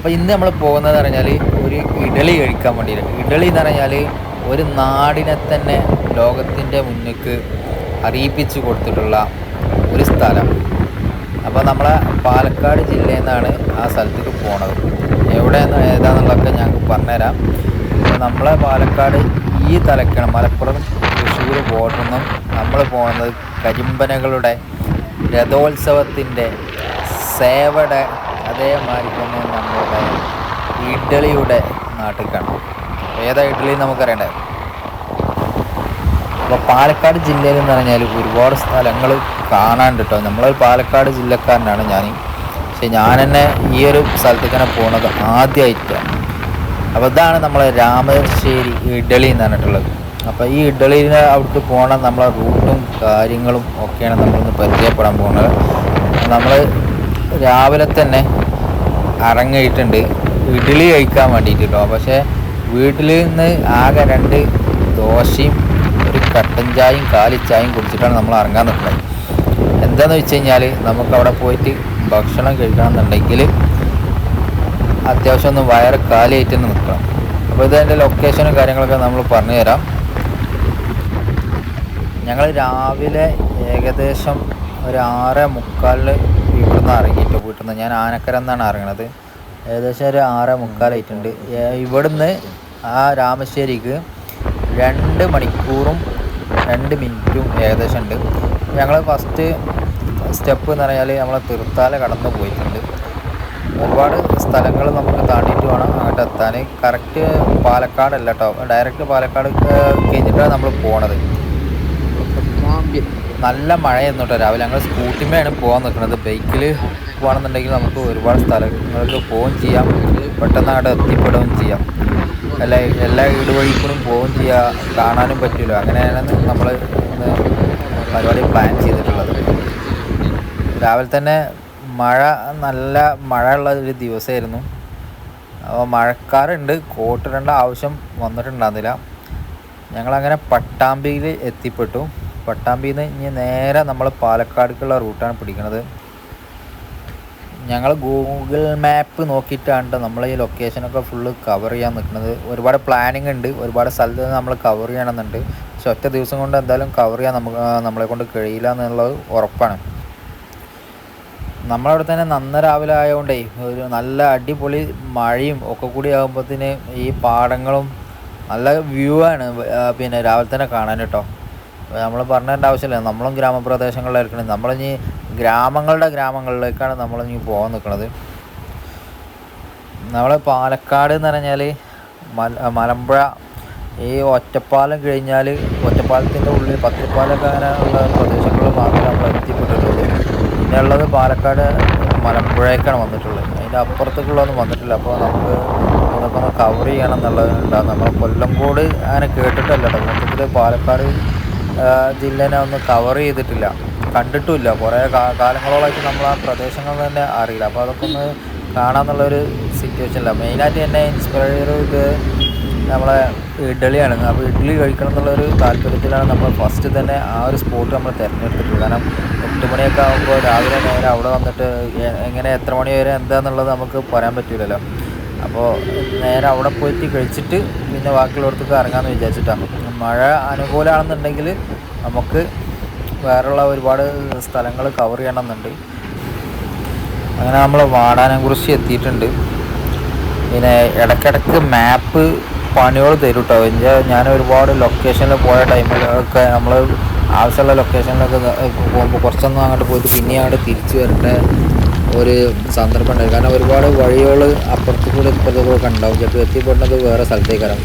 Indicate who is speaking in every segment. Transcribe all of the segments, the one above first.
Speaker 1: അപ്പോൾ ഇന്ന് നമ്മൾ പോകുന്നത് പറഞ്ഞാൽ ഒരു ഇഡലി കഴിക്കാൻ വേണ്ടിയിട്ട് ഇഡലി എന്ന് പറഞ്ഞാൽ ഒരു നാടിനെ തന്നെ ലോകത്തിന്റെ മുന്നിക്ക് അറിയിപ്പിച്ച് കൊടുത്തിട്ടുള്ള ഒരു സ്ഥലം. അപ്പോൾ നമ്മളെ പാലക്കാട് ജില്ലയിൽ നിന്നാണ് ആ സ്ഥലത്തേക്ക് പോണത്. എവിടെയെന്ന് ഏതാണെന്നുള്ളതൊക്കെ ഞങ്ങൾക്ക് പറഞ്ഞുതരാം. അപ്പോൾ നമ്മളെ പാലക്കാട് ഈ തലക്കണം മലപ്പുറം തൃശ്ശൂർ പോകുന്നതും നമ്മൾ പോകുന്നത് കരിമ്പനകളുടെ രഥോത്സവത്തിന്റെ സേവയുടെ അതേമാതിരി തന്നെ നമ്മുടെ ഇഡ്ഡലിയുടെ നാട്ടിലേക്കാണ് ഏതാ ഇഡ്ഡലി നമുക്കറിയണ്ടേ? അപ്പോൾ പാലക്കാട് ജില്ലയിൽ എന്ന് പറഞ്ഞാൽ ഒരുപാട് സ്ഥലങ്ങൾ കാണാനുണ്ട് കേട്ടോ നമ്മൾ പാലക്കാട് ജില്ലക്കാരനാണ് ഞാൻ പക്ഷെ ഞാൻ തന്നെ ഈ ഒരു സ്ഥലത്തേക്ക് തന്നെ പോണത് ആദ്യമായിട്ടാണ് അപ്പോൾ ഇതാണ് നമ്മളെ രാമശ്ശേരി ഇഡ്ഡലി എന്ന് പറഞ്ഞിട്ടുള്ളത്. അപ്പോൾ ഈ ഇഡ്ഡലിന് അവിടേക്ക് പോകണം നമ്മളെ റൂട്ടും കാര്യങ്ങളും ഒക്കെയാണ് നമ്മളിന്ന് പരിചയപ്പെടാൻ പോകുന്നത്. നമ്മൾ രാവിലെ തന്നെ ഇറങ്ങിയിട്ടുണ്ട് ഇഡ്ഡലി കഴിക്കാൻ വേണ്ടിയിട്ട് കേട്ടോ പക്ഷേ വീട്ടിൽ നിന്ന് ആകെ രണ്ട് ദോശയും ഒരു കട്ടൻ ചായയും കാലിച്ചായയും കുടിച്ചിട്ടാണ് നമ്മൾ ഇറങ്ങാൻ നിൽക്കുന്നത്. എന്താണെന്ന് വെച്ച് കഴിഞ്ഞാൽ നമുക്ക് അവിടെ പോയിട്ട് ഭക്ഷണം കഴിക്കണമെന്നുണ്ടെങ്കിൽ അത്യാവശ്യം ഒന്ന് വയറ് കാലിയായിട്ട് തന്നെ നിൽക്കണം. അപ്പോൾ ഇതിന്റെ ലൊക്കേഷനും കാര്യങ്ങളൊക്കെ നമ്മൾ പറഞ്ഞു തരാം. ഞങ്ങൾ രാവിലെ ഏകദേശം ഒരു ആറ് മുക്കാലിന് ഇവിടുന്ന് ഇറങ്ങിയിട്ട് വീട്ടിൽ നിന്ന് ഞാൻ ആനക്കര എന്നാണ് ഇറങ്ങണത്. ഏകദേശം ഒരു ആറ് മുക്കാലായിട്ടുണ്ട്. ഇവിടുന്ന് ആ രാമശ്ശേരിക്ക് രണ്ട് മണിക്കൂറും രണ്ട് മിനിറ്റും ഏകദേശം ഉണ്ട്. ഞങ്ങൾ ഫസ്റ്റ് സ്റ്റെപ്പ് എന്ന് പറഞ്ഞാൽ നമ്മൾ തീർത്താല കടന്നു പോയിട്ടുണ്ട്. ഒരുപാട് സ്ഥലങ്ങൾ നമുക്ക് താണ്ടിയിട്ട് വേണം അങ്ങോട്ട് എത്താൻ. കറക്റ്റ് പാലക്കാടല്ല കേട്ടോ ഡയറക്റ്റ് പാലക്കാട് കഴിഞ്ഞിട്ടാണ് നമ്മൾ പോണത്. നല്ല മഴയായിരുന്നു കേട്ടോ. രാവിലെ ഞങ്ങൾ സ്കൂട്ടിമേയാണ് പോകാൻ നിൽക്കുന്നത് ബൈക്കിൽ പോകണമെന്നുണ്ടെങ്കിൽ നമുക്ക് ഒരുപാട് സ്ഥലങ്ങൾക്ക് പോവുകയും ചെയ്യാം. പെട്ടെന്ന് അങ്ങോട്ട് എത്തിപ്പെടുകയും ചെയ്യാം. എല്ലാ എല്ലാ ഇടുവഴിക്കൂടും പോവുകയും ചെയ്യാം. കാണാനും പറ്റില്ല അങ്ങനെയാണ് നമ്മൾ പരിപാടി പ്ലാൻ ചെയ്തിട്ടുള്ളത്. രാവിലെ തന്നെ മഴ നല്ല മഴയുള്ള ഒരു ദിവസമായിരുന്നു. അപ്പോൾ മഴക്കാറുണ്ട്. കോട്ടിടേണ്ട ആവശ്യം വന്നിട്ടുണ്ടായിരുന്നില്ല. ഞങ്ങളങ്ങനെ പട്ടാമ്പിയിൽ എത്തിപ്പെട്ടു. പട്ടാമ്പിയിൽ നിന്ന് ഇനി നേരെ നമ്മൾ പാലക്കാടേക്കുള്ള റൂട്ടാണ് പിടിക്കുന്നത് ഞങ്ങൾ ഗൂഗിൾ മാപ്പ് നോക്കിയിട്ടാണ് നമ്മൾ ഈ ലൊക്കേഷനൊക്കെ ഫുള്ള് കവർ ചെയ്യാൻ നിൽക്കുന്നത് ഒരുപാട് പ്ലാനിങ് ഉണ്ട്. ഒരുപാട് സ്ഥലത്ത് നമ്മൾ കവർ ചെയ്യണമെന്നുണ്ട്. പക്ഷെ ഒറ്റ ദിവസം കൊണ്ട് എന്തായാലും കവർ ചെയ്യാൻ നമുക്ക് നമ്മളെ കൊണ്ട് കഴിയില്ല എന്നുള്ളത് ഉറപ്പാണ്. നമ്മളവിടെ തന്നെ നന്ന രാവിലെ ആയതുകൊണ്ടേ ഒരു നല്ല അടിപൊളി മഴയും ഒക്കെ കൂടി ആകുമ്പോഴത്തേന് ഈ പാടങ്ങളും നല്ല വ്യൂ ആണ് പിന്നെ രാവിലെ തന്നെ കാണാൻ കേട്ടോ. നമ്മൾ പറഞ്ഞതിന്റെ ആവശ്യമില്ല. നമ്മളും ഗ്രാമപ്രദേശങ്ങളിലായിരിക്കണം. നമ്മളിനി ഗ്രാമങ്ങളുടെ ഗ്രാമങ്ങളിലേക്കാണ് നമ്മളിനി പോകാൻ നിൽക്കുന്നത് നമ്മൾ പാലക്കാട് എന്ന് പറഞ്ഞാൽ മല മലമ്പുഴ ഈ ഒറ്റപ്പാലം കഴിഞ്ഞാൽ ഒറ്റപ്പാലത്തിന്റെ ഉള്ളിൽ പത്തിപ്പാലൊക്കെ അങ്ങനെയുള്ള പ്രദേശങ്ങൾ മാത്രമേ നമ്മൾ എത്തിപ്പെട്ടിട്ടുള്ളൂ. പിന്നെ ഉള്ളത് പാലക്കാട് മലമ്പുഴയ്ക്കാണ് വന്നിട്ടുള്ളത്. അതിന്റെ അപ്പുറത്തേക്കുള്ളതൊന്നും വന്നിട്ടില്ല. അപ്പോൾ നമുക്ക് ഇതൊക്കെ ഒന്ന് കവർ ചെയ്യണം എന്നുള്ളത് ഉണ്ടാകും നമ്മൾ കൊല്ലംകോട് അങ്ങനെ കേട്ടിട്ടല്ല കേട്ടോ. മൊത്തത്തിൽ പാലക്കാട് ജില്ലേനെ ഒന്ന് കവർ ചെയ്തിട്ടില്ല. കണ്ടിട്ടുമില്ല. കുറേ കാ- കാലങ്ങളോളമായിട്ട് നമ്മൾ ആ പ്രദേശങ്ങൾ തന്നെ അറിയില്ല. അപ്പോൾ അതൊക്കെ ഒന്ന് കാണാമെന്നുള്ളൊരു സിറ്റുവേഷനില്ല മെയിനായിട്ട് എന്നെ ഇൻസ്പയർ ചെയ്ത് നമ്മളെ ഇഡ്ഡലിയാണ്. അപ്പോൾ ഇഡ്ഡലി കഴിക്കണം എന്നുള്ളൊരു താല്പര്യത്തിലാണ് നമ്മൾ ഫസ്റ്റ് തന്നെ ആ ഒരു സ്പോട്ട് നമ്മൾ തിരഞ്ഞെടുത്തിട്ടുള്ളത്. കാരണം എട്ട് മണിയൊക്കെ ആകുമ്പോൾ രാവിലെ നേരെ അവിടെ വന്നിട്ട് എങ്ങനെ എത്ര മണി വരെ എന്താണെന്നുള്ളത് നമുക്ക് പറയാൻ പറ്റില്ലല്ലോ അപ്പോൾ നേരെ അവിടെ പോയിട്ട് കഴിച്ചിട്ട് പിന്നെ ബാക്കിയുള്ളടത്തേക്ക് ഇറങ്ങാമെന്ന് വിചാരിച്ചിട്ടാണ് മഴ അനുകൂലമാണെന്നുണ്ടെങ്കിൽ നമുക്ക് വേറെയുള്ള ഒരുപാട് സ്ഥലങ്ങൾ കവർ ചെയ്യണമെന്നുണ്ട്. അങ്ങനെ നമ്മൾ വാടാനംകുറിശി എത്തിയിട്ടുണ്ട്. പിന്നെ ഇടയ്ക്കിടയ്ക്ക് മാപ്പ് പണികൾ തരും കേട്ടോ ഞാൻ ഒരുപാട് ലൊക്കേഷനിൽ പോയ ടൈമിലൊക്കെ നമ്മൾ ആവശ്യമുള്ള ലൊക്കേഷനിലൊക്കെ പോകുമ്പോൾ കുറച്ചൊന്നും അങ്ങോട്ട് പോയിട്ട് പിന്നെ അങ്ങോട്ട് തിരിച്ചു വരേണ്ട ഒരു സന്ദർഭം ഉണ്ടായി. കാരണം ഒരുപാട് വഴികൾ അപ്പുറത്ത് കൂടെ ഇപ്പുറത്ത് കൂടെ ഉണ്ടാവും. ചിലപ്പോൾ എത്തിപ്പെടുന്നത് വേറെ സ്ഥലത്തേക്കാണ്.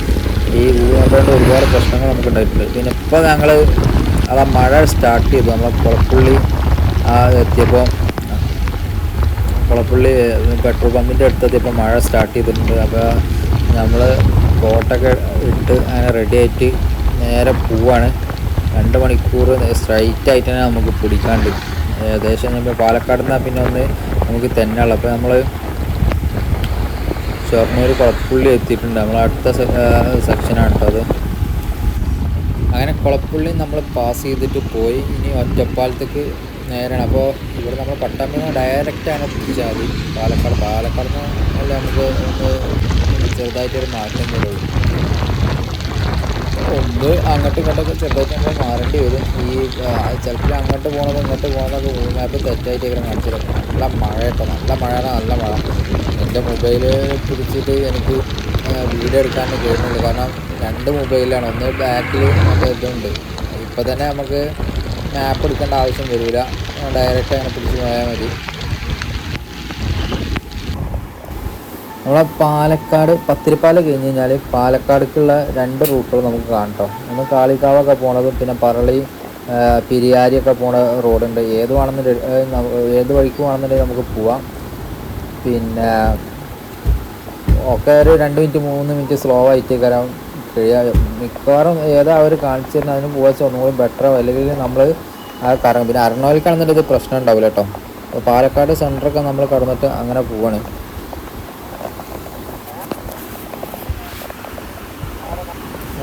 Speaker 1: ഈ ഊന്നുകൊണ്ട് ഒരുപാട് പ്രശ്നങ്ങൾ നമുക്ക് ഉണ്ടായിട്ടുണ്ട്. പിന്നെ ഇപ്പോൾ ഞങ്ങൾ അത് മഴ സ്റ്റാർട്ട് ചെയ്തു. നമ്മൾ കുളപ്പുള്ളി എത്തിയപ്പോൾ കുളപ്പുള്ളി പെട്രോൾ പമ്പിന്റെ അടുത്തെത്തിയപ്പോൾ മഴ സ്റ്റാർട്ട് ചെയ്തിട്ടുണ്ട്. അപ്പോൾ നമ്മൾ കോട്ടൊക്കെ ഇട്ട് അങ്ങനെ റെഡി ആയിട്ട് നേരെ പോവാണ്. രണ്ട് മണിക്കൂർ സ്ട്രൈറ്റ് ആയിട്ട് തന്നെ നമുക്ക് പിടിക്കാണ്ട് ഏകദേശം നമ്മൾ പാലക്കാട് നിന്നാൽ പിന്നെ ഒന്ന് നമുക്ക് തന്നെയുള്ള അപ്പോൾ നമ്മൾ ഷൊർണൂർ കുളപ്പുള്ളി എത്തിയിട്ടുണ്ട്. നമ്മൾ അടുത്ത സെക്ഷനാണ് അത്. അങ്ങനെ കുളപ്പുള്ളി നമ്മൾ പാസ് ചെയ്തിട്ട് പോയി. ഇനി ഒറ്റപ്പാലത്തേക്ക് നേരാണ്. അപ്പോൾ ഇവിടെ നമ്മൾ പട്ടാമ്പിന്ന് ഡയറക്റ്റ് ആണ് പിടിച്ചാൽ മതി. പാലക്കാട് പാലക്കാട് നിന്ന് നമുക്ക് ചെറുതായിട്ടൊരു മാറ്റം വരുള്ളൂ. ഒന്ന് അങ്ങോട്ടും ഇങ്ങോട്ടൊക്കെ ചെറുതായിട്ട് നമ്മൾ മാറേണ്ടി വരും. ഈ ചിലപ്പോൾ അങ്ങോട്ട് പോകണത് ഇങ്ങോട്ട് പോകണത് ഗൂഗിൾ മാപ്പ് തെറ്റായിട്ട് ഇങ്ങനെ കാണിച്ചത് നല്ല മഴ കേട്ടോ. നല്ല മഴ നല്ല മഴ. എന്റെ മൊബൈൽ പിടിച്ചിട്ട് എനിക്ക് വീഡിയോ എടുക്കാൻ കഴിയുന്നുള്ളൂ കാരണം രണ്ട് മൊബൈലാണ്. ഒന്ന് ബാക്കിൽ മറ്റേ ഇതുണ്ട്. ഇപ്പോൾ തന്നെ നമുക്ക് മാപ്പ് എടുക്കേണ്ട ആവശ്യം വരില്ല. ഡയറക്റ്റ് അങ്ങനെ പിടിച്ച് പോയാൽ മതി. നമ്മളെ പാലക്കാട് പത്തിരിപ്പാല കഴിഞ്ഞ് കഴിഞ്ഞാൽ പാലക്കാടേക്കുള്ള രണ്ട് റൂട്ടുകൾ നമുക്ക് കാണട്ടോ ഒന്ന് കാളിക്കാവൊക്കെ പോണത് പിന്നെ പറളി പിരിയാരിയൊക്കെ പോണ റോഡുണ്ട്. ഏത് വേണമെന്നുണ്ടെങ്കിൽ ഏത് വഴിക്ക് വേണമെന്നുണ്ടെങ്കിൽ നമുക്ക് പോവാം. പിന്നെ ഒക്കെ ഒരു രണ്ട് മിനിറ്റ് മൂന്ന് മിനിറ്റ് സ്ലോ ആയിട്ട് കഴിയാ. മിക്കവാറും ഏതാ അവർ കാണിച്ചു തരുന്ന അതിന് പോവാച്ച ഒന്നുകൂടി ബെറ്ററോ അല്ലെങ്കിൽ നമ്മൾ ആ കറങ്ങും. പിന്നെ അറണോലിക്കാണെന്നുണ്ടെങ്കിൽ ഇത് പ്രശ്നം ഉണ്ടാവില്ല കേട്ടോ പാലക്കാട് സെന്ററൊക്കെ നമ്മൾ കടന്നിട്ട് അങ്ങനെ പോവാണ്.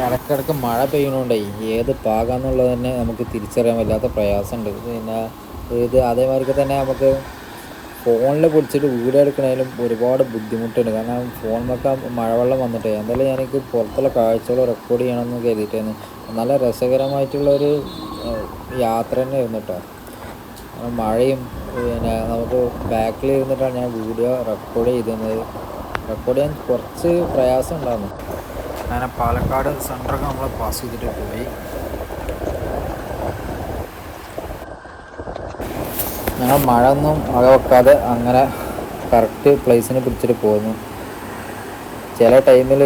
Speaker 1: ഇടയ്ക്കിടയ്ക്ക് മഴ പെയ്യണോണ്ടേ ഏത് പാകാന്നുള്ളത് തന്നെ നമുക്ക് തിരിച്ചറിയാൻ വല്ലാത്ത പ്രയാസമുണ്ട്. പിന്നെ ഇത് അതേമാതിരി തന്നെ നമുക്ക് ഫോണിൽ പിടിച്ചിട്ട് വീഡിയോ എടുക്കണേലും ഒരുപാട് ബുദ്ധിമുട്ടുണ്ട്. കാരണം ഫോണിലൊക്കെ മഴവെള്ളം വന്നിട്ട് എന്തായാലും ഞാനെനിക്ക് പുറത്തുള്ള കാഴ്ചകൾ റെക്കോർഡ് ചെയ്യണമെന്ന് കരുതിയിട്ടായിരുന്നു നല്ല രസകരമായിട്ടുള്ളൊരു യാത്ര തന്നെ ആയിരുന്നു കേട്ടോ മഴയും പിന്നെ നമുക്ക് ബാക്കിൽ ഇരുന്നിട്ടാണ് ഞാൻ വീഡിയോ റെക്കോർഡ് ചെയ്തിരുന്നത്. റെക്കോർഡ് ചെയ്യാൻ കുറച്ച് പ്രയാസം ഉണ്ടായിരുന്നു അങ്ങനെ പാലക്കാട് സെന്ററൊക്കെ നമ്മൾ പാസ് ചെയ്തിട്ട് പോയി. ഞങ്ങൾ മഴ ഒന്നും മഴ വെക്കാതെ അങ്ങനെ കറക്റ്റ് പ്ലേസിന് പിടിച്ചിട്ട് പോന്നു. ചില ടൈമിൽ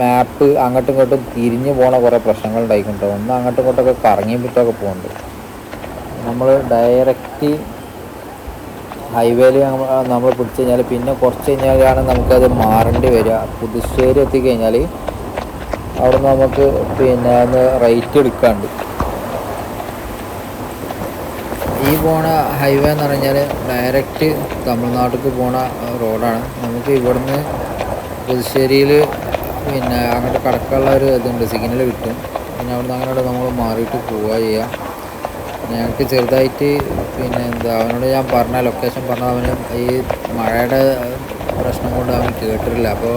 Speaker 1: മാപ്പ് അങ്ങോട്ടും ഇങ്ങോട്ടും തിരിഞ്ഞു പോണ കുറേ പ്രശ്നങ്ങൾ ഉണ്ടായിക്കൊണ്ടോ ഒന്ന് അങ്ങോട്ടും ഇങ്ങോട്ടൊക്കെ കറങ്ങി വിട്ടൊക്കെ പോകുന്നുണ്ട് നമ്മൾ ഡയറക്റ്റ് ഹൈവേയിൽ നമ്മൾ പിടിച്ചു കഴിഞ്ഞാൽ പിന്നെ കുറച്ച് കഴിഞ്ഞാലാണ് നമുക്കത് മാറേണ്ടി വരിക. പുതുശ്ശേരി എത്തിക്കഴിഞ്ഞാൽ അവിടെ നമുക്ക് പിന്നെ ഒന്ന് റൈറ്റ് എടുക്കാണ്ട്. ഈ പോണ ഹൈവേ എന്ന് പറഞ്ഞാൽ ഡയറക്റ്റ് തമിഴ്നാട്ടിലേക്ക് പോണ റോഡാണ് നമുക്ക് ഇവിടുന്ന് പുതുശ്ശേരിയിൽ പിന്നെ അങ്ങോട്ട് കടക്കാനുള്ള ഒരു ഇതുണ്ട് സിഗ്നൽ കിട്ടും. പിന്നെ അവിടുന്ന് അങ്ങോട്ട് നമ്മൾ മാറിയിട്ട് പോവുക ചെയ്യാം. ഞങ്ങൾക്ക് ചെറുതായിട്ട് പിന്നെ എന്താ അവനോട് ഞാൻ പറഞ്ഞ ലൊക്കേഷൻ പറഞ്ഞ അവന് ഈ മഴയുടെ പ്രശ്നം കൊണ്ട് അവൻ കേട്ടിട്ടില്ല. അപ്പോൾ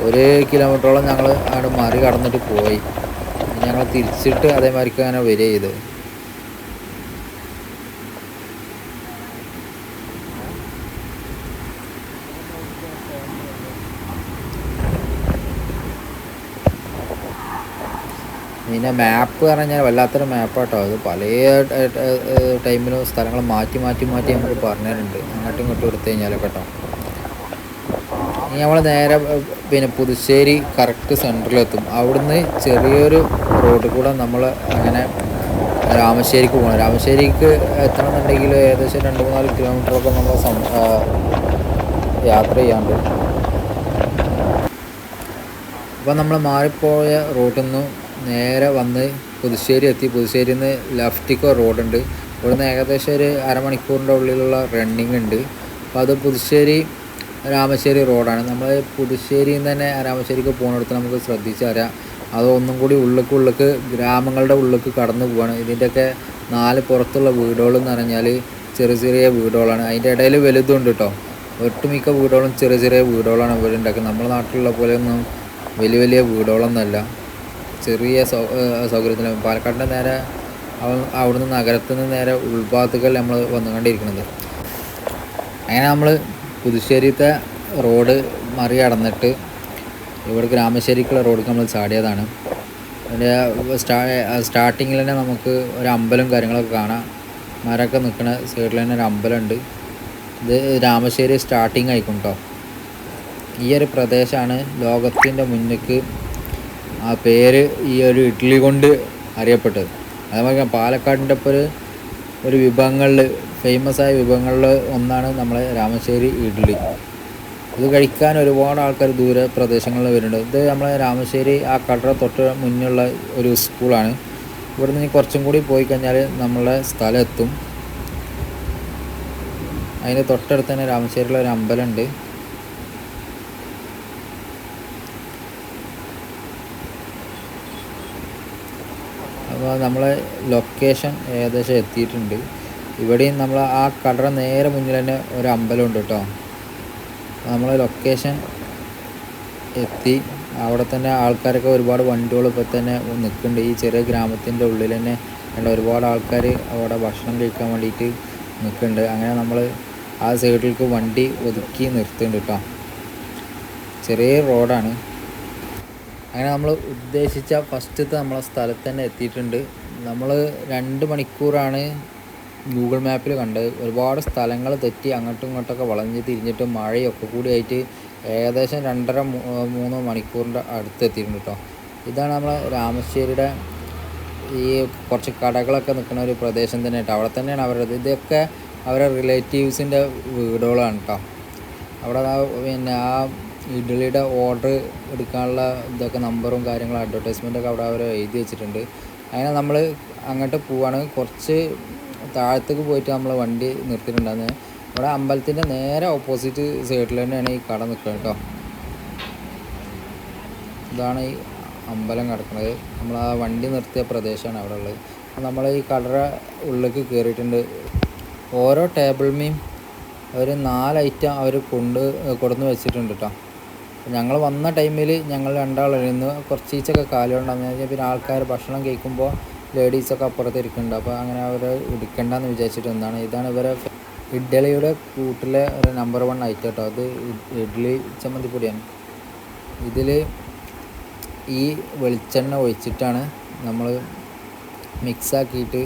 Speaker 1: ഒരു കിലോമീറ്ററോളം ഞങ്ങൾ അങ്ങോട്ട് മാറി കടന്നിട്ട് പോയി ഞങ്ങൾ തിരിച്ചിട്ട് അതേമാതിരിക്ക് അങ്ങനെ വരിക ചെയ്ത് പിന്നെ മാപ്പ് പറഞ്ഞാൽ വല്ലാത്തൊരു മാപ്പാട്ടോ അത് പല ടൈമിലും സ്ഥലങ്ങൾ മാറ്റി മാറ്റി മാറ്റി നമുക്ക് പറഞ്ഞിട്ടുണ്ട് അങ്ങോട്ടും ഇങ്ങോട്ടും എടുത്തു കഴിഞ്ഞാലൊക്കെ കേട്ടോ നമ്മൾ നേരെ പിന്നെ പുതുശ്ശേരി കറക്റ്റ് സെന്ററിലെത്തും. അവിടുന്ന് ചെറിയൊരു റോഡ് കൂടെ നമ്മൾ അങ്ങനെ രാമശ്ശേരിക്ക് പോകണം രാമശ്ശേരിക്ക് എത്തണമെന്നുണ്ടെങ്കിൽ ഏകദേശം രണ്ട് മൂന്നാൽ കിലോമീറ്ററൊക്കെ നമ്മൾ യാത്ര ചെയ്യാണ്ട്. അപ്പോൾ നമ്മൾ മാറിപ്പോയ റൂട്ടിൽ നിന്ന് നേരെ വന്ന് പുതുശ്ശേരി എത്തി. പുതുശ്ശേരിയിൽ നിന്ന് ലെഫ്റ്റിക്ക് റോഡുണ്ട്. ഇവിടുന്ന് ഏകദേശം ഒരു അരമണിക്കൂറിന്റെ ഉള്ളിലുള്ള റണ്ണിങ് ഉണ്ട് അപ്പോൾ അത് പുതുശ്ശേരി രാമശ്ശേരി റോഡാണ്. നമ്മൾ പുതുശ്ശേരിയിൽ നിന്ന് തന്നെ രാമശ്ശേരിക്ക് പോകുന്നിടത്ത് നമുക്ക് ശ്രദ്ധിച്ചറിയാം അത് ഒന്നും കൂടി ഉള്ളിലേക്ക് ഉള്ളിലേക്ക് ഗ്രാമങ്ങളുടെ ഉള്ളിലേക്ക് കടന്നു പോവാണ്. ഇതിന്റെയൊക്കെ നാല് പുറത്തുള്ള വീടുകളെന്ന് പറഞ്ഞാൽ ചെറിയ ചെറിയ വീടുകളാണ്. അതിന്റെ ഇടയിൽ വലുതുണ്ട് കേട്ടോ ഒട്ടുമിക്ക വീടുകളും ചെറിയ ചെറിയ വീടുകളാണ് ഇവിടെ ഉണ്ടാക്കുന്നത് നമ്മുടെ നാട്ടിലുള്ള പോലെയൊന്നും വലിയ വലിയ വീടുകളൊന്നുമല്ല. ചെറിയ സൗ സൗകര്യത്തിൽ പാലക്കാടിന്റെ നേരെ അവ- അവിടുന്ന് നഗരത്തിൽ നിന്ന് നേരെ ഉൾഭാഗത്തേക്കല്ല നമ്മൾ വന്നുകൊണ്ടിരിക്കുന്നത്. അങ്ങനെ നമ്മൾ പുതുശ്ശേരിത്തെ റോഡ് മറികടന്നിട്ട് ഇവിടെ ഗ്രാമശ്ശേരിക്കുള്ള റോഡ് നമ്മൾ ചാടിയതാണ്. അതിന്റെ സ്റ്റാ സ്റ്റാർട്ടിങ്ങിൽ തന്നെ നമുക്ക് ഒരു അമ്പലം കാര്യങ്ങളൊക്കെ കാണാം. മരമൊക്കെ നിൽക്കുന്ന സൈഡിൽ തന്നെ ഒരു അമ്പലമുണ്ട്. ഇത് രാമശ്ശേരി സ്റ്റാർട്ടിങ് ആയിക്കും ഈ ഒരു പ്രദേശമാണ് ലോകത്തിന്റെ മുന്നിലേക്ക് ആ പേര് ഈ ഒരു ഇഡ്ഡലി കൊണ്ട് അറിയപ്പെട്ടത്. അതേപോലെ പാലക്കാടിന്റെ ഒരു ഒരു വിഭവങ്ങളിൽ ഫേമസ് ആയ വിഭവങ്ങളിൽ ഒന്നാണ് നമ്മളെ രാമശ്ശേരി ഇഡ്ഡലി ഇത് കഴിക്കാൻ ഒരുപാട് ആൾക്കാർ ദൂര പ്രദേശങ്ങളിൽ വരുന്നുണ്ട്. ഇത് നമ്മളെ രാമശ്ശേരി ആ കടറ തൊട്ട് മുന്നിലുള്ള ഒരു സ്കൂളാണ് ഇവിടെ നിന്ന് കുറച്ചും കൂടി പോയി കഴിഞ്ഞാൽ നമ്മളെ സ്ഥലം എത്തും. അതിന് തൊട്ടടുത്ത് തന്നെ രാമശ്ശേരിയിലെ ഒരു അമ്പലമുണ്ട്. അപ്പോൾ നമ്മളെ ലൊക്കേഷൻ ഏകദേശം എത്തിയിട്ടുണ്ട്. ഇവിടെയും നമ്മൾ ആ കടറ നേരെ മുന്നിൽ തന്നെ ഒരു അമ്പലമുണ്ട് കേട്ടോ. നമ്മൾ ലൊക്കേഷൻ എത്തി. അവിടെ തന്നെ ആൾക്കാരൊക്കെ ഒരുപാട് വണ്ടികൾ ഇപ്പോൾ തന്നെ നിൽക്കുന്നുണ്ട്. ഈ ചെറിയ ഗ്രാമത്തിന്റെ ഉള്ളിൽ തന്നെ കണ്ട ഒരുപാട് ആൾക്കാർ അവിടെ ഭക്ഷണം കഴിക്കാൻ വേണ്ടിയിട്ട് നിൽക്കുന്നുണ്ട്. അങ്ങനെ നമ്മൾ ആ സൈഡിലേക്ക് വണ്ടി ഒതുക്കി നിർത്തുന്നുണ്ട് കേട്ടോ. ചെറിയ റോഡാണ്. അങ്ങനെ നമ്മൾ ഉദ്ദേശിച്ച ഫസ്റ്റത്തെ നമ്മളെ സ്ഥലത്ത് തന്നെ എത്തിയിട്ടുണ്ട്. നമ്മൾ രണ്ട് മണിക്കൂറാണ് ഗൂഗിൾ മാപ്പിൽ കണ്ടത് ഒരുപാട് സ്ഥലങ്ങൾ തെറ്റി അങ്ങോട്ടും ഇങ്ങോട്ടൊക്കെ വളഞ്ഞ് തിരിഞ്ഞിട്ട് മഴയൊക്കെ കൂടി ആയിട്ട് ഏകദേശം രണ്ടര മൂന്ന് മണിക്കൂറിന്റെ അടുത്ത് എത്തിയിട്ടുണ്ട് കേട്ടോ. ഇതാണ് നമ്മൾ രാമശ്ശേരിയുടെ ഈ കുറച്ച് കടകളൊക്കെ നിൽക്കുന്ന ഒരു പ്രദേശം തന്നെ കേട്ടോ. അവിടെ തന്നെയാണ് അവരുടെ ഇതൊക്കെ അവരുടെ റിലേറ്റീവ്സിന്റെ വീടുകളാണ് കേട്ടോ. അവിടെ പിന്നെ ആ ഇഡ്ഡലിയുടെ ഓർഡർ എടുക്കാനുള്ള ഇതൊക്കെ നമ്പറും കാര്യങ്ങളും അഡ്വർടൈസ്മെന്റൊക്കെ അവിടെ അവർ എഴുതി വെച്ചിട്ടുണ്ട്. അങ്ങനെ നമ്മൾ അങ്ങോട്ട് പോവാണ്. കുറച്ച് താഴത്തേക്ക് പോയിട്ട് നമ്മളെ വണ്ടി നിർത്തിയിട്ടുണ്ടായിരുന്നു. ഇവിടെ അമ്പലത്തിന്റെ നേരെ ഓപ്പോസിറ്റ് സൈഡിൽ തന്നെയാണ് ഈ കട നിൽക്കുന്നത് കേട്ടോ. ഇതാണ് ഈ അമ്പലം കിടക്കുന്നത് നമ്മൾ ആ വണ്ടി നിർത്തിയ പ്രദേശമാണ് അവിടെ ഉള്ളത്. നമ്മൾ ഈ കടറ ഉള്ളിലേക്ക് കയറിയിട്ടുണ്ട്. ഓരോ ടേബിൾമേയും ഒരു നാല് ഐറ്റം അവർ കൊണ്ട് കൊടുന്ന് വെച്ചിട്ടുണ്ട് കേട്ടോ. ഞങ്ങൾ വന്ന ടൈമിൽ ഞങ്ങൾ രണ്ടാളിരുന്ന് കുറച്ച് ഈച്ചൊക്കെ കാലുകൊണ്ടാന്ന് പിന്നെ ആൾക്കാർ ഭക്ഷണം കഴിക്കുമ്പോൾ ലേഡീസൊക്കെ അപ്പുറത്ത് ഇരിക്കുന്നുണ്ട് അപ്പോൾ അങ്ങനെ അവർ ഇടിക്കണ്ടെന്ന് വിചാരിച്ചിട്ട് എന്താണ് ഇതാണ് ഇവരെ ഇഡ്ഡലിയുടെ കൂട്ടിലെ ഒരു നമ്പർ വൺ ഐറ്റം കേട്ടോ. അത് ഇഡ്ഡലി ചമ്മന്തിപ്പൊടിയാണ്. ഇതിൽ ഈ വെളിച്ചെണ്ണ ഒഴിച്ചിട്ടാണ് നമ്മൾ മിക്സാക്കിയിട്ട്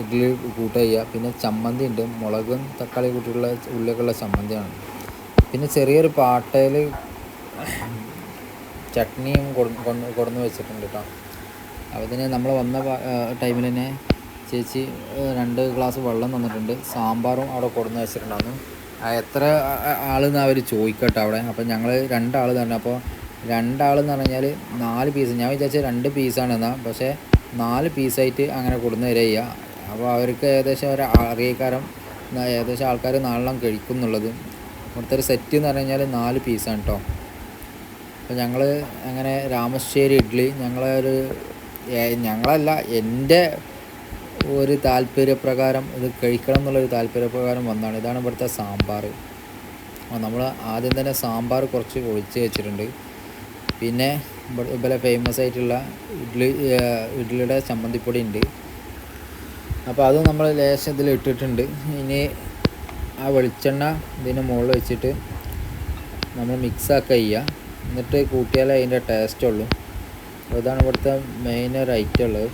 Speaker 1: ഇഡ്ഡലി കൂട്ട് ചെയ്യുക. പിന്നെ ചമ്മന്തി ഉണ്ട് മുളകും തക്കാളി കൂട്ടിയുള്ള ഉള്ളിയൊക്കെയുള്ള ചമ്മന്തിയാണ്. പിന്നെ ചെറിയൊരു പാട്ടയിൽ ചട്നിയും കൊടുന്ന് വെച്ചിട്ടുണ്ട് കേട്ടോ. അപ്പോൾ ഇതിന് നമ്മൾ വന്ന ടൈമിൽ തന്നെ ചേച്ചി രണ്ട് ഗ്ലാസ് വെള്ളം തന്നിട്ടുണ്ട്. സാമ്പാറും അവിടെ കൊടുന്ന് വെച്ചിട്ടുണ്ടായിരുന്നു. എത്ര ആളെന്ന് അവർ ചോദിക്കട്ടെ അവിടെ. അപ്പോൾ ഞങ്ങൾ രണ്ടാൾ തന്നെ. അപ്പോൾ രണ്ടാളെന്ന് പറഞ്ഞാൽ നാല് പീസ് ഞാൻ വിചാരിച്ചാൽ രണ്ട് പീസാണ് എന്നാൽ പക്ഷേ നാല് പീസായിട്ട് അങ്ങനെ കൊടുന്ന് തരിക അപ്പോൾ അവർക്ക് ഏകദേശം ഒരു അറിയക്കാരം ഏകദേശം ആൾക്കാർ നാലെണ്ണം കഴിക്കും എന്നുള്ളത് ഇവിടുത്തെ ഒരു സെറ്റ് എന്ന് പറഞ്ഞു കഴിഞ്ഞാൽ നാല് പീസാണ് കേട്ടോ അപ്പോൾ ഞങ്ങൾ അങ്ങനെ രാമശ്ശേരി ഇഡ്ഡലി ഞങ്ങളൊരു ഞങ്ങളല്ല എന്റെ ഒരു താല്പര്യപ്രകാരം ഇത് കഴിക്കണം എന്നുള്ളൊരു താല്പര്യപ്രകാരം വന്നതാണ്. ഇതാണ് ഇവിടുത്തെ സാമ്പാർ. നമ്മൾ ആദ്യം തന്നെ സാമ്പാർ കുറച്ച് ഒഴിച്ച് വെച്ചിട്ടുണ്ട്. പിന്നെ ഇവിടെ ഫേമസ് ആയിട്ടുള്ള ഇഡ്ഡലി ഇഡ്ലിയുടെ ചമ്മന്തിപ്പൊടി ഉണ്ട്. അപ്പോൾ അത് നമ്മൾ ലേശം ഇതിൽ ഇട്ടിട്ടുണ്ട്. ഇനി ആ വെളിച്ചെണ്ണ ഇതിന് മുകളിൽ വെച്ചിട്ട് നമ്മൾ മിക്സാക്കുക ചെയ്യുക. എന്നിട്ട് കൂട്ടിയാലേ അതിന്റെ ടേസ്റ്റ് ഉള്ളൂ. ഇതാണ് ഇവിടുത്തെ മെയിൻ ഒരു ഐറ്റം ഉള്ളത്.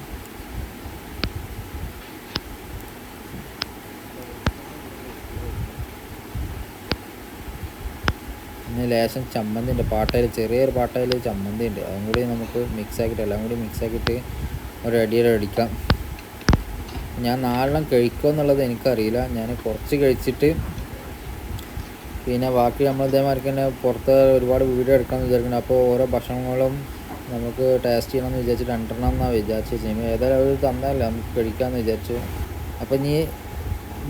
Speaker 1: പിന്നെ ലേശം ചമ്മന്തി ഉണ്ട് പാട്ടയിൽ ചെറിയൊരു പാട്ടയിൽ ചമ്മന്തി ഉണ്ട് അതും കൂടി നമുക്ക് മിക്സ് ആക്കിയിട്ട് എല്ലാം കൂടി മിക്സ് ആക്കിയിട്ട് ഒരു അടിയിൽ അടിക്കാം. ഞാൻ നാലെണ്ണം കഴിക്കുമോ എന്നുള്ളത് എനിക്കറിയില്ല. ഞാൻ കുറച്ച് കഴിച്ചിട്ട് പിന്നെ ബാക്കി നമ്മൾ ഇതേമാർക്ക് തന്നെ പുറത്ത് ഒരുപാട് വീഡിയോ എടുക്കാമെന്ന് വിചാരിക്കുന്നത് അപ്പോൾ ഓരോ ഭക്ഷണങ്ങളും നമുക്ക് ടേസ്റ്റ് ചെയ്യണമെന്ന് വിചാരിച്ച് രണ്ടെണ്ണം എന്നാണ് വിചാരിച്ചത്. ചെയ്യുമ്പോൾ ഏതായാലും അവർ തന്നതല്ലേ നമുക്ക് കഴിക്കാമെന്ന് വിചാരിച്ചു. അപ്പോൾ നീ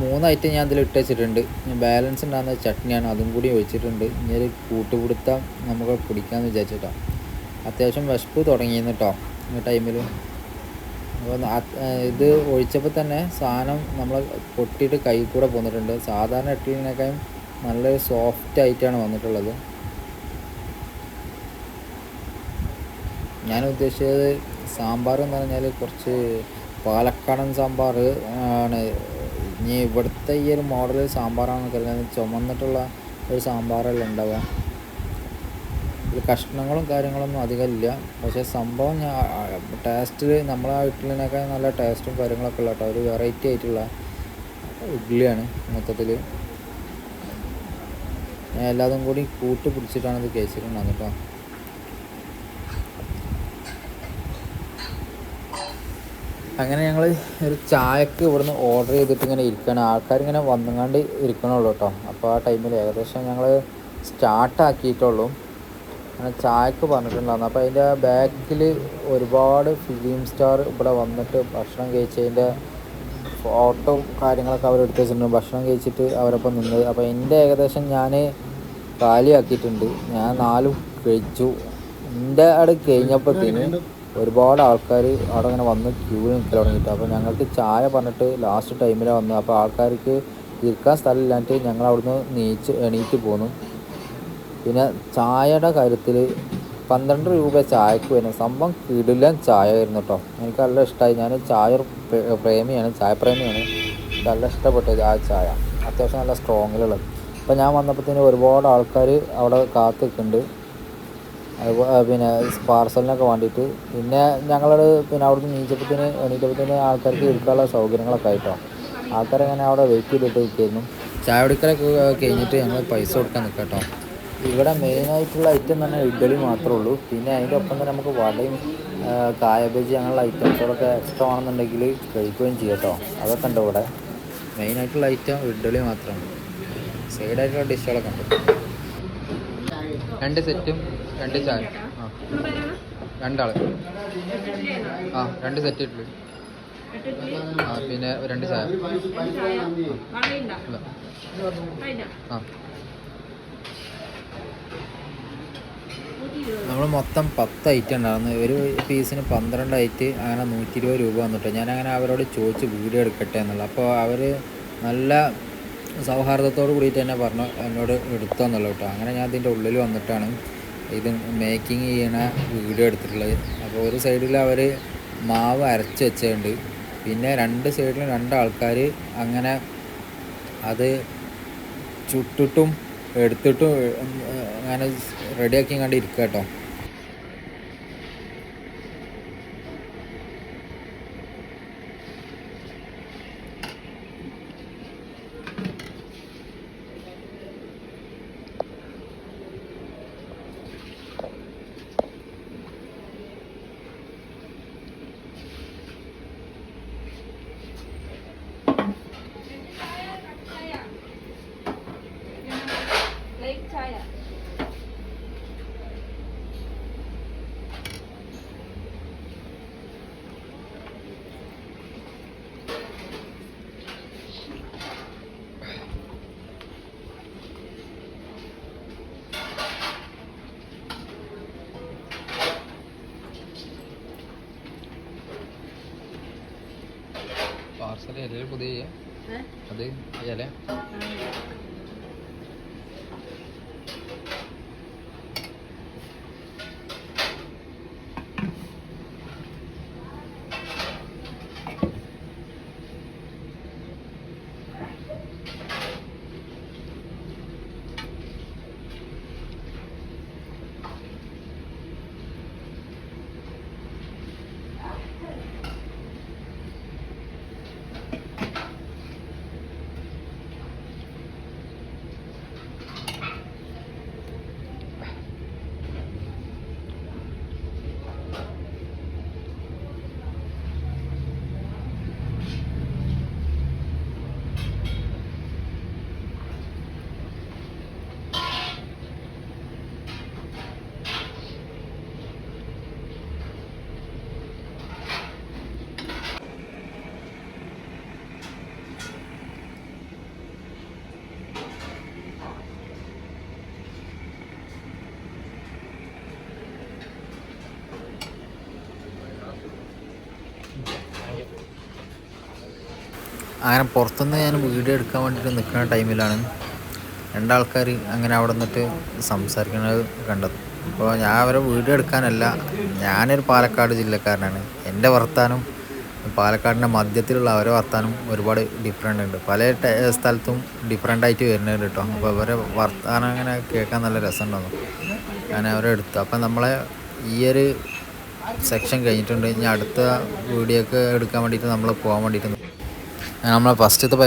Speaker 1: മൂന്ന് ഐറ്റം ഞാൻ അതിൽ ഇട്ടുവെച്ചിട്ടുണ്ട് ഇനി ബാലൻസ് ഉണ്ടാകുന്ന ചട്നിയാണ് അതും കൂടി ഒഴിച്ചിട്ടുണ്ട്. ഇനി ഒരു കൂട്ടുപിടുത്തം നമുക്ക് പിടിക്കാമെന്ന് വിചാരിച്ചിട്ടാണ് അത്യാവശ്യം വിശപ്പ് തുടങ്ങിയിരുന്നു കേട്ടോ ഈ ടൈമിൽ അപ്പോൾ ഇത് ഒഴിച്ചപ്പോൾ തന്നെ സാധനം നമ്മൾ പൊട്ടിയിട്ട് കൈ കൂടെ പോന്നിട്ടുണ്ട്. സാധാരണ ഇഡ്ഡലിനേക്കാളും നല്ലൊരു സോഫ്റ്റ് ആയിട്ടാണ് വന്നിട്ടുള്ളത്. ഞാൻ ഉദ്ദേശിച്ചത് സാമ്പാർ എന്ന് പറഞ്ഞാൽ കുറച്ച് പാലക്കാടൻ സാമ്പാർ ആണ്. ഇനി ഇവിടുത്തെ ഈ ഒരു മോഡൽ സാമ്പാറാണ് കരുതുന്നത് ചുമന്നിട്ടുള്ള ഒരു സാമ്പാറല്ല ഉണ്ടാവുക. ഇതിൽ കഷ്ണങ്ങളും കാര്യങ്ങളൊന്നും അധികമില്ല പക്ഷേ സംഭവം ടേസ്റ്റിൽ നമ്മളെ ഇഡ്ഡലിനൊക്കെ നല്ല ടേസ്റ്റും കാര്യങ്ങളൊക്കെ ഉള്ള കേട്ടോ. ഒരു വെറൈറ്റി ആയിട്ടുള്ള ഇഡ്ഡലിയാണ് മൊത്തത്തിൽ ഞാൻ എല്ലാതും കൂടി കൂട്ടി പിടിച്ചിട്ടാണ് ഇത് കേസിലുണ്ടാകുന്നത് കേട്ടോ. അങ്ങനെ ഞങ്ങൾ ഒരു ചായക്ക് ഇവിടുന്ന് ഓർഡർ ചെയ്തിട്ട് ഇങ്ങനെ ഇരിക്കണം. ആൾക്കാരിങ്ങനെ വന്നുകൊണ്ട് ഇരിക്കണുള്ളൂ കേട്ടോ അപ്പോൾ ആ ടൈമിൽ ഏകദേശം ഞങ്ങൾ സ്റ്റാർട്ടാക്കിയിട്ടുള്ളൂ അങ്ങനെ ചായക്ക് പറഞ്ഞിട്ടുണ്ടായിരുന്നു. അപ്പോൾ അതിന്റെ ബാക്കിൽ ഒരുപാട് ഫിലിം സ്റ്റാർ ഇവിടെ വന്നിട്ട് ഭക്ഷണം കഴിച്ചതിന്റെ ഫോട്ടോ കാര്യങ്ങളൊക്കെ അവരെടുത്ത് വെച്ചിട്ടുണ്ട്. ഭക്ഷണം കഴിച്ചിട്ട് അവരൊപ്പം നിന്നത് അപ്പോൾ എന്റെ ഏകദേശം ഞാൻ കാലിയാക്കിയിട്ടുണ്ട് ഞാൻ നാലും കഴിച്ചു. എന്റെ അവിടെ കഴിഞ്ഞപ്പോഴത്തേന് ഒരുപാട് ആൾക്കാർ അവിടെ അങ്ങനെ വന്ന് ക്യൂ നിൽക്കാൻ തുടങ്ങിയിട്ട്. അപ്പോൾ ഞങ്ങൾക്ക് ചായ പറഞ്ഞിട്ട് ലാസ്റ്റ് ടൈമിലാണ് വന്നത്. അപ്പോൾ ആൾക്കാർക്ക് ഇരിക്കാൻ സ്ഥലമില്ലാണ്ട് ഞങ്ങൾ അവിടുന്ന് നീച്ച് എണീറ്റ് പോന്നു. പിന്നെ ചായയുടെ കാര്യത്തിൽ പന്ത്രണ്ട് രൂപ ചായക്ക് വരുന്നത് സംഭവം കിടിലൻ ചായ ആയിരുന്നു കേട്ടോ എനിക്ക് നല്ല ഇഷ്ടമായി ഞാൻ ചായ പ്രേമിയാണ് ചായ പ്രേമിയാണ് നല്ല ഇഷ്ടപ്പെട്ടത് ആ ചായ. അത്യാവശ്യം നല്ല സ്ട്രോങ്ങിലുള്ളത് അപ്പോൾ ഞാൻ വന്നപ്പോഴത്തേന് ഒരുപാട് ആൾക്കാർ അവിടെ കാത്തു നിൽക്കുന്നുണ്ട്. പിന്നെ പാർസലിനൊക്കെ വേണ്ടിയിട്ട്. പിന്നെ ഞങ്ങൾ പിന്നെ അവിടുന്ന് നീച്ചപ്പത്തിന് എണീറ്റപ്പത്തിന് ആൾക്കാർക്ക് ഇരിക്കാനുള്ള സൗകര്യങ്ങളൊക്കെ ആയിട്ടോ. ആൾക്കാരങ്ങനെ അവിടെ വെയിറ്റ് ചെയ്തിട്ട് നിൽക്കായിരുന്നു. ചായ കുടിക്കലൊക്കെ കഴിഞ്ഞിട്ട് ഞങ്ങൾ പൈസ കൊടുക്കാൻ നിൽക്കാം കേട്ടോ ഇവിടെ മെയിനായിട്ടുള്ള ഐറ്റം തന്നെ ഇഡ്ഡലി മാത്രമേ ഉള്ളൂ. പിന്നെ അതിന്റെ ഒപ്പം തന്നെ നമുക്ക് വടയും കായബജി അങ്ങനെയുള്ള ഐറ്റംസുകളൊക്കെ എക്സ്ട്രാ ആണെന്നുണ്ടെങ്കിൽ കഴിക്കുകയും ചെയ്യാം കേട്ടോ അതൊക്കെ ഉണ്ട് ഇവിടെ. മെയിനായിട്ടുള്ള ഐറ്റം ഇഡ്ഡലി മാത്രമാണ്. സൈഡായിട്ടുള്ള ഡിഷുകളൊക്കെ ഉണ്ട്. രണ്ട് സെറ്റും രണ്ട് ചായ. ആ. രണ്ടാൾ. ആ രണ്ട് സെറ്റ് ഇട്ടു ആ പിന്നെ രണ്ട് ചായ. ആ. നമ്മൾ മൊത്തം പത്ത് ഐറ്റം ഉണ്ടായിരുന്നു. ഒരു പീസിന് പന്ത്രണ്ട് ഐറ്റ് അങ്ങനെ നൂറ്റി ഇരുപത് രൂപ വന്നിട്ട് ഞാൻ അങ്ങനെ അവരോട് ചോദിച്ച് വീഡിയോ എടുക്കട്ടെ എന്നുള്ളത് അപ്പോൾ അവർ നല്ല സൗഹാർദ്ദത്തോട് കൂടിയിട്ട് തന്നെ പറഞ്ഞു എന്നോട് എടുത്തോന്നുള്ളൂ കേട്ടോ. അങ്ങനെ ഞാൻ ഇതിന്റെ ഉള്ളിൽ വന്നിട്ടാണ്. ഇത് മേക്കിംഗ് ചെയ്യണ വീഡിയോ എടുത്തിട്ടുള്ളത്. അപ്പോൾ ഒരു സൈഡിൽ അവർ മാവ് അരച്ച് വെച്ചിട്ടുണ്ട് പിന്നെ രണ്ട് സൈഡിലും രണ്ടാൾക്കാർ അങ്ങനെ അത് ചുട്ടിട്ടും എടുത്തിട്ടും അങ്ങനെ റെഡിയാക്കി കണ്ട് കേട്ടോ പാർസൽ ഇല പുതിയ അത് ഇല അങ്ങനെ പുറത്തുനിന്ന് ഞാൻ വീഡിയോ എടുക്കാൻ വേണ്ടിയിട്ട് നിൽക്കുന്ന ടൈമിലാണ് രണ്ടാൾക്കാർ അങ്ങനെ അവിടെ നിന്നിട്ട് സംസാരിക്കുന്നത് കണ്ടത്. അപ്പോൾ ഞാൻ അവരെ വീഡിയോ എടുക്കാനല്ല ഞാനൊരു പാലക്കാട് ജില്ലക്കാരനാണ്. എന്റെ വർത്താനം പാലക്കാടിന്റെ മധ്യത്തിലുള്ള അവരെ വർത്താനം ഒരുപാട് ഡിഫറെന്റ് ഉണ്ട്. പല സ്ഥലത്തും ഡിഫറെന്റ് ആയിട്ട് വരുന്നുണ്ട് കേട്ടോ അപ്പോൾ അവരെ വർത്താനം അങ്ങനെ കേൾക്കാൻ നല്ല രസമുണ്ടെന്നു ഞാൻ അവരെ എടുത്തു. അപ്പം നമ്മളെ ഈ ഒരു സെക്ഷൻ കഴിഞ്ഞിട്ടുണ്ട്. ഇനി അടുത്ത വീഡിയോ ഒക്കെ എടുക്കാൻ വേണ്ടിയിട്ട് നമ്മൾ പോകാൻ വേണ്ടിയിട്ട് നമ്മളെ ഫസ്റ്റത്തെ